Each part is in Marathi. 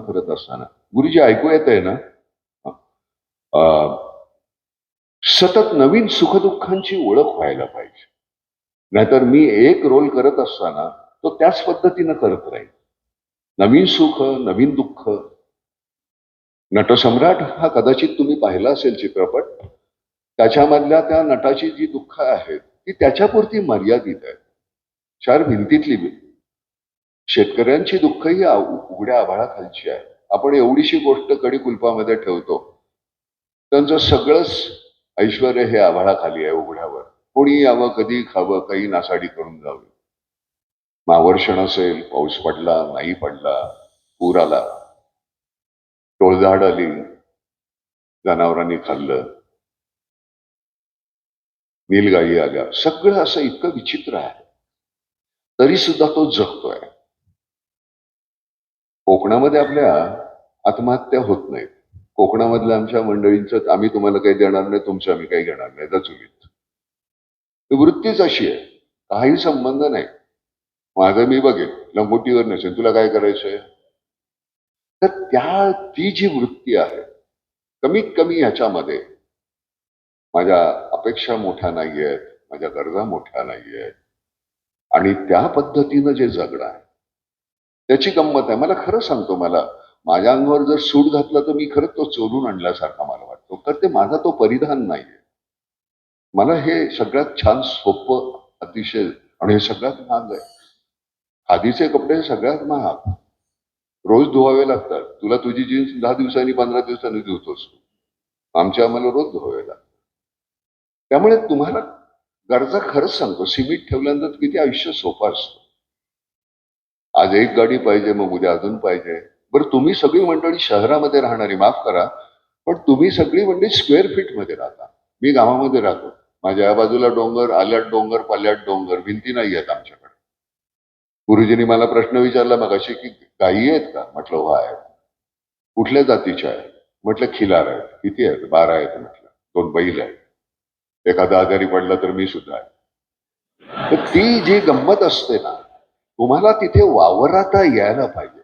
करत असताना. गुरुजी ऐकू येत आहे ना सतत नवीन सुखदुःखांची ओळख व्हायला पाहिजे. नाहीतर मी एक रोल करत असताना तो त्याच पद्धतीनं करत राहील नवीन सुख नवीन दुःख. नटसम्राट हा कदाचित तुम्ही पाहिला असेल चित्रपट. त्याच्यामधल्या त्या नटाची जी दुःख आहेत ती त्याच्यापुरती मर्यादित आहेत. चार भिंतीतली भिंत शेतकऱ्यांची दुःख ही उघड्या आभाळाखालची आहे. आपण एवढीशी गोष्ट कडी कुलपामध्ये ठेवतो. त्यांचं सगळंच ऐश्वर हे आभाळाखाली आहे उघड्यावर. कोणी यावं कधी खावं काही नासाडी करून जावं. मावर्षण असेल पाऊस पडला नाही पडला पूर आला. टोळधाड आली. जनावरांनी खाल्लं. नीलगाई आल्या. सगळं असं इतकं विचित्र आहे. तरी सुद्धा तो जगतोय. कोकणामध्ये आपल्या आत्महत्या होत नाहीत. कोकणामधल्या आमच्या मंडळींचं आम्ही तुम्हाला काही देणार नाही तुमचं आम्ही काही घेणार नाही. चुकीत वृत्तीच अशी आहे. काही संबंध नाही. माझं मी बघेन. लंगोटीवर नसेल तुला काय करायचंय? तर त्या ती जी वृत्ती आहे कमीत कमी ह्याच्यामध्ये माझ्या अपेक्षा मोठ्या नाही आहेत माझ्या गरजा मोठ्या नाही आहेत आणि त्या पद्धतीनं जे जगणं आहे त्याची गंमत आहे. मला खरं सांगतो मला. माझ्या अंगावर जर सूट घातला तर मी खरंच तो चोरून आणल्यासारखा मला वाटतो. तर ते माझा तो परिधान नाहीये. मला हे सगळ्यात छान सोपं अतिशय आणि हे सगळ्यात महाग आहे. खादीचे कपडे हे सगळ्यात महाग. रोज धुवावे लागतात. तुला तुझी जीन्स दहा दिवसांनी पंधरा दिवसांनी धुतोस आमच्या आम्हाला रोज धुवावे लागतात. त्यामुळे तुम्हाला गरजा खरंच सांगतो. सिमेंट ठेवल्यानंतर किती आयुष्य सोपं असतं. आज एक गाडी पाहिजे मग उद्या अजून पाहिजे. बरं तुम्ही सगळी मंडळी शहरामध्ये राहणारी माफ करा पण तुम्ही सगळी मंडळी स्क्वेअर फीटमध्ये राहता. मी गावामध्ये राहतो. माझ्या या बाजूला डोंगर आल्यात डोंगर पाल्यात डोंगर भिंती नाही आहेत आमच्याकडे. गुरुजींनी मला प्रश्न विचारला मग अशी की गायी आहेत का? म्हटलं हो आहेत. कुठल्या जातीच्या आहेत? म्हटलं खिलार आहेत. किती आहेत? बारा आहेत म्हटलं. दोन बैल आहेत. एखादा आजारी पडला तर मी सुद्धा आहे. तर ती जी गंमत असते ना तुम्हाला तिथे वावराता यायला पाहिजे.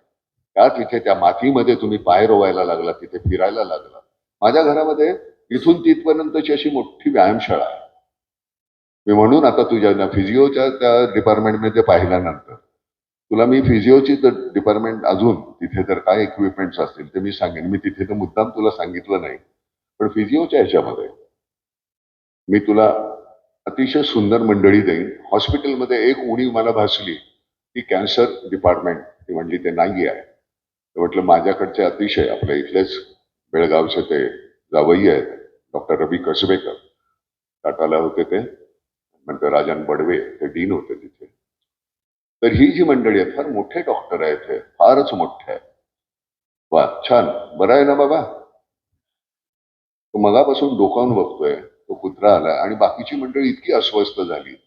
त्या तिथे त्या मातीमध्ये तुम्ही पाय रोवायला लागला तिथे फिरायला लागला? माझ्या घरामध्ये इथून तिथपर्यंतची अशी मोठी व्यायामशाळा आहे. मी म्हणून आता तुझ्या फिजिओच्या त्या डिपार्टमेंटमध्ये पाहिल्यानंतर तुला मी फिजिओची डिपार्टमेंट अजून तिथे जर काय इक्विपमेंट्स असतील ते मी सांगेन. मी तिथे तर मुद्दाम तुला सांगितलं नाही. पण फिजिओच्या ह्याच्यामध्ये मी तुला अतिशय सुंदर मंडळी देईन. हॉस्पिटलमध्ये एक उणीव मला भासली. ती कॅन्सर डिपार्टमेंट ती म्हणली ते नाही आहे. तर म्हटलं माझ्याकडचे अतिशय आपल्या इथलेच बेळगावचे ते जावई आहेत डॉक्टर रवी कसबेकर. टाटाला होते ते. नंतर राजन बडवे ते डीन होते तिथे. तर ही जी मंडळी आहे फार मोठे डॉक्टर आहेत हे फारच मोठे आहेत. वा छान. बरं आहे ना बाबा? तो मगापासून डोकावून बघतोय तो कुत्रा आला आणि बाकीची मंडळी इतकी अस्वस्थ झाली.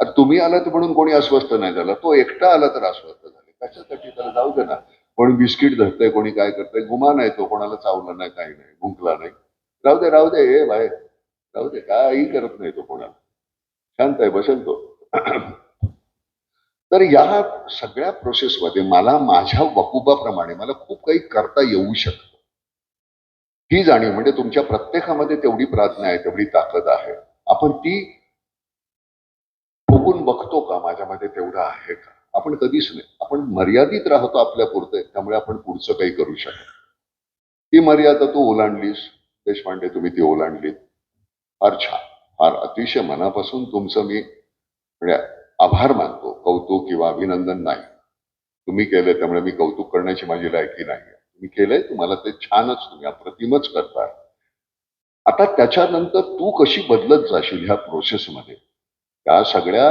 तुम्ही आलात म्हणून कोणी अस्वस्थ नाही झाला. तो एकटा आला तर अस्वस्थ झाले. कशासाठी? त्याला जाऊ दे ना. कोणी बिस्किट धरतंय कोणी काय करतंय? गुमा नाही तो कोणाला चावला नाही काही नाही भुंकला नाही. राहू दे राहू दे हे बाय राहू दे काही करत नाही तो कोणाला. शांत आहे बसेल तो. तर या सगळ्या प्रोसेसमध्ये मला माझ्या वकुबाप्रमाणे मला खूप काही करता येऊ शकतं. ही जाणीव म्हणजे तुमच्या प्रत्येकामध्ये तेवढी प्रार्थना आहे तेवढी ताकद आहे. आपण ती फुगून बघतो का माझ्यामध्ये तेवढं आहे का? आपण कधीच नाही. आपण मर्यादित राहतो आपल्या पुरते त्यामुळे आपण पुढचं काही करू शकतो ती मर्यादा तू ओलांडलीस. देशपांडे तुम्ही ती ओलांडलीत. फार छान. फार अतिशय मनापासून तुमचं मी म्हणजे आभार मानतो. कौतुक किंवा अभिनंदन नाही. तुम्ही केलंय त्यामुळे मी कौतुक करण्याची माझी लायकी नाही तुम्ही केलंय तुम्हाला ते छानच तुम्ही अप्रतिमच करताय. आता त्याच्यानंतर तू कशी बदलत जाशील ह्या प्रोसेसमध्ये या सगळ्या